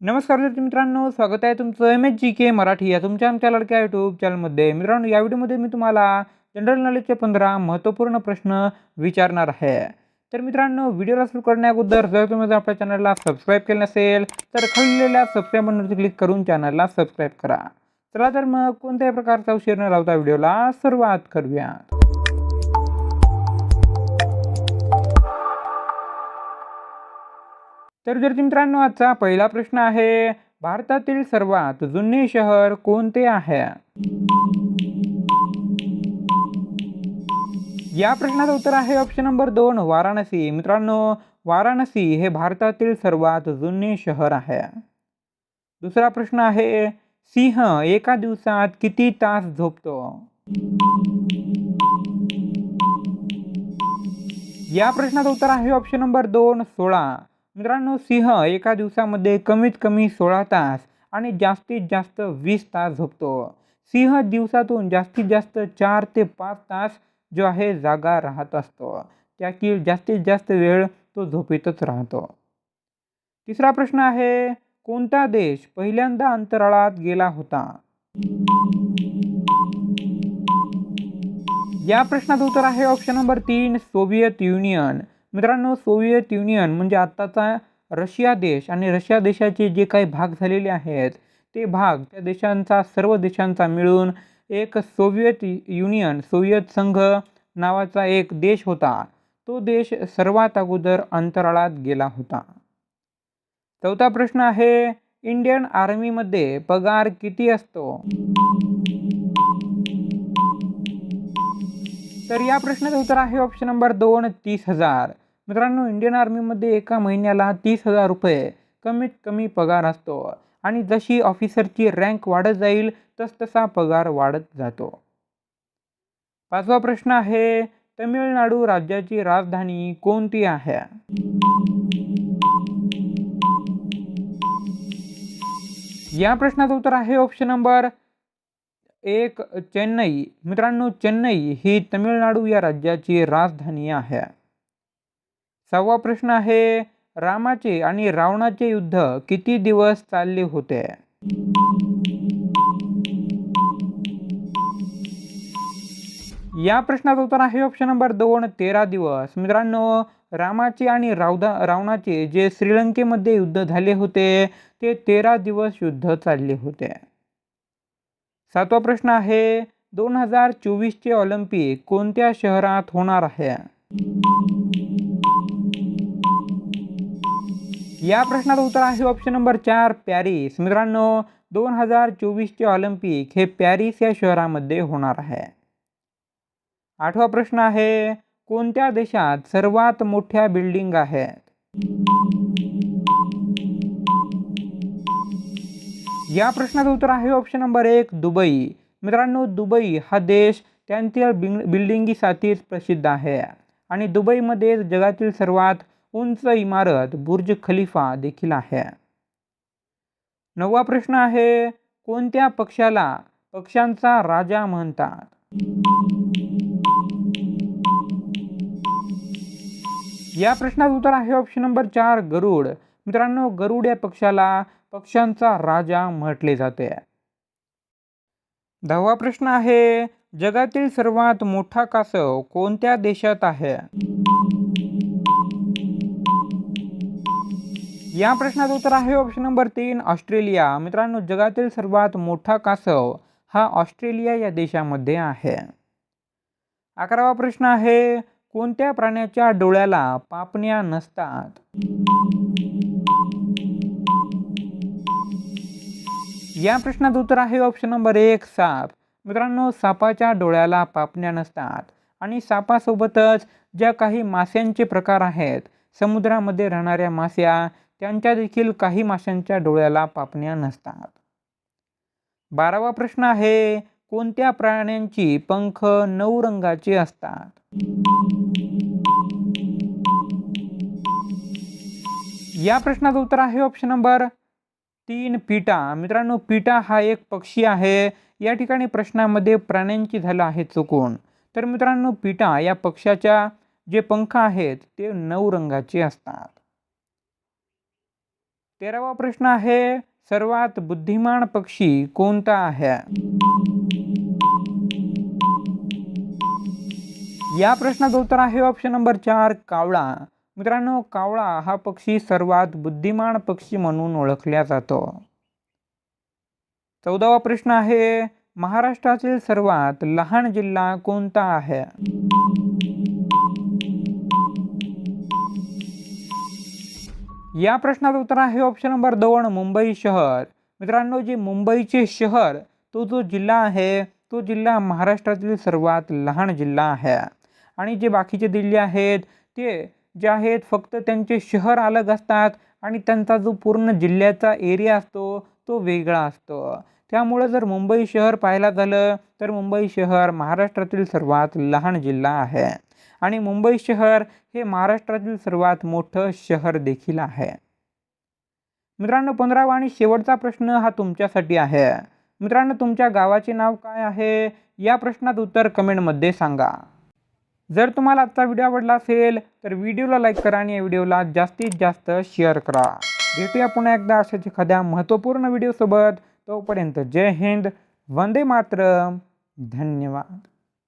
नमस्कार विद्यार्थी मित्रांनो स्वागत आहे तुमचं M H G K Marathi या तुमच्या आमच्या लडक्या यूट्यूब चॅनलमध्ये मित्रांनो या व्हिडिओमध्ये मी तुम्हाला जनरल नॉलेजचे पंधरा महत्त्वपूर्ण प्रश्न विचारणार आहे. तर मित्रांनो व्हिडिओला सुरू करण्याअगोदर जर तुम्ही जर आपल्या चॅनलला सबस्क्राईब केलं नसेल तर खालीलेल्या सबस्क्राईब बटनवरती क्लिक करून चॅनलला सबस्क्राईब करा. चला तर मग कोणत्याही प्रकारचा उशीर न लावता व्हिडिओला सुरुवात करूया. तर विद्यार्थी मित्रांनो आजचा पहिला प्रश्न आहे भारतातील सर्वात जुने शहर कोणते आहे? या प्रश्नाचं उत्तर आहे ऑप्शन नंबर दोन वाराणसी. मित्रांनो वाराणसी हे भारतातील सर्वात जुने शहर आहे. दुसरा प्रश्न आहे सिंह एका दिवसात किती तास झोपतो? या प्रश्नाचं उत्तर आहे ऑप्शन नंबर दोन सोळा. मित्रांनो सिंह एका दिवसामध्ये कमीत कमी सोळा तास आणि जास्तीत जास्त वीस तास झोपतो. सिंह दिवसातून जास्तीत जास्त चार ते पाच तास जो आहे जागा राहत असतो. त्यातील जास्तीत जास्त वेळ तो झोपेतच राहतो. तिसरा प्रश्न आहे कोणता देश पहिल्यांदा अंतराळात गेला होता? या प्रश्नाचं उत्तर आहे ऑप्शन नंबर तीन सोव्हिएत युनियन मित्रांनो सोव्हिएत युनियन म्हणजे आत्ताचा रशिया देश आणि रशिया देशाचे जे काही भाग झालेले आहेत ते भाग त्या देशांचा सर्व देशांचा मिळून एक सोव्हिएत युनियन सोव्हिएत संघ नावाचा एक देश होता. तो देश सर्वात अगोदर अंतराळात गेला होता. चौथा प्रश्न आहे इंडियन आर्मीमध्ये पगार किती असतो? तर या प्रश्नाचं उत्तर आहे ऑप्शन नंबर दोन तीस हजार. मित्रांनो इंडियन आर्मीमध्ये एका महिन्याला तीस हजार रुपये कमीत कमी पगार असतो आणि जशी ऑफिसरची रँक वाढत जाईल तस तसा पगार वाढत जातो. पाचवा प्रश्न आहे तमिळनाडू राज्याची राजधानी कोणती आहे? या प्रश्नाचं उत्तर आहे ऑप्शन नंबर एक चेन्नई मित्रांनो चेन्नई ही तमिळनाडू या राज्याची राजधानी आहे. सहावा प्रश्न आहे रामाचे आणि रावणाचे युद्ध किती दिवस चालले होते? या प्रश्नाचं उत्तर आहे ऑप्शन नंबर दोन तेरा दिवस. मित्रांनो रामाचे आणि रावदा रावणाचे जे श्रीलंकेमध्ये युद्ध झाले होते ते तेरा दिवस युद्ध चालले होते. सातवा प्रश्न आहे दोन हजार चोवीसचे ऑलिम्पिक कोणत्या शहरात होणार आहे? या प्रश्नाचं उत्तर आहे ऑप्शन नंबर चार पॅरिस. मित्रांनो दोन हजार चोवीसचे ऑलिम्पिक हे पॅरिस या शहरामध्ये होणार आहे. आठवा प्रश्न आहे कोणत्या देशात सर्वात मोठ्या बिल्डिंग आहेत? या प्रश्नाचं उत्तर आहे ऑप्शन नंबर एक दुबई. मित्रांनो दुबई हा देश त्यांतील बिंग बिल्डिंगीसाठीच प्रसिद्ध आहे. आणि दुबईमध्ये जगातील सर्वात उंच इमारत बुर्ज खलिफा देखील आहे. नववा प्रश्न आहे कोणत्या पक्षाला पक्षांचा राजा म्हणतात? या प्रश्नाचं उत्तर आहे ऑप्शन नंबर चार गरुड. मित्रांनो गरुड या पक्षाला पक्ष्यांचा राजा म्हटले जाते. दहावा प्रश्न आहे जगातील सर्वात मोठा कासव कोणत्या देशात आहे? या प्रश्नाचं उत्तर आहे ऑप्शन नंबर तीन ऑस्ट्रेलिया. मित्रांनो जगातील सर्वात मोठा कासव हा ऑस्ट्रेलिया या देशामध्ये आहे. अकरावा प्रश्न आहे कोणत्या प्राण्याच्या डोळ्याला पापण्या नसतात? या प्रश्नाचं उत्तर आहे ऑप्शन नंबर एक साप. मित्रांनो सापाच्या डोळ्याला पापण्या नसतात आणि सापासोबतच ज्या काही माशांचे प्रकार आहेत समुद्रामध्ये राहणाऱ्या माश्या त्यांच्या देखील काही माशांच्या डोळ्याला पापण्या नसतात. बारावा प्रश्न आहे कोणत्या प्राण्यांची पंख नऊ रंगाचे असतात? या प्रश्नाचं उत्तर आहे ऑप्शन नंबर तीन पिटा. मित्रांनो पिटा हा एक पक्षी आहे. या ठिकाणी प्रश्नामध्ये प्राण्यांची झालं आहे चुकून. तर मित्रांनो पिटा या पक्षाच्या जे पंख आहेत ते नऊ रंगाचे असतात. तेरावा प्रश्न आहे सर्वात बुद्धिमान पक्षी कोणता आहे? या प्रश्नाचं उत्तर आहे ऑप्शन नंबर चार कावळा. मित्रांनो कावळा हा पक्षी सर्वात बुद्धिमान पक्षी म्हणून ओळखला जातो. चौदावा प्रश्न आहे महाराष्ट्रातील सर्वात लहान जिल्हा कोणता आहे? या प्रश्नाचं उत्तर आहे ऑप्शन नंबर दोन मुंबई शहर. मित्रांनो जे मुंबईचे शहर तो जो जिल्हा आहे तो जिल्हा महाराष्ट्रातील सर्वात लहान जिल्हा आहे. आणि जे बाकीचे जिल्हे आहेत ते जे आहेत फक्त त्यांचे शहर अलग असतात आणि त्यांचा जो पूर्ण जिल्ह्याचा एरिया असतो तो वेगळा असतो. त्यामुळं जर मुंबई शहर पाहायला झालं तर मुंबई शहर महाराष्ट्रातील सर्वात लहान जिल्हा आहे. आणि मुंबई शहर हे महाराष्ट्रातील सर्वात मोठं शहर देखील आहे. मित्रांनो पंधरावा आणि शेवटचा प्रश्न हा तुमच्यासाठी आहे. मित्रांनो तुमच्या गावाचे नाव काय आहे? या प्रश्नात उत्तर कमेंटमध्ये सांगा. जर तुम्हाला आजचा व्हिडिओ आवडला असेल तर व्हिडिओला लाईक करा आणि या व्हिडिओला जास्तीत जास्त शेअर करा. भेटूया पुन्हा एकदा अशाच एखाद्या महत्त्वपूर्ण व्हिडिओसोबत तोपर्यंत जय हिंद वंदे मातरम. धन्यवाद.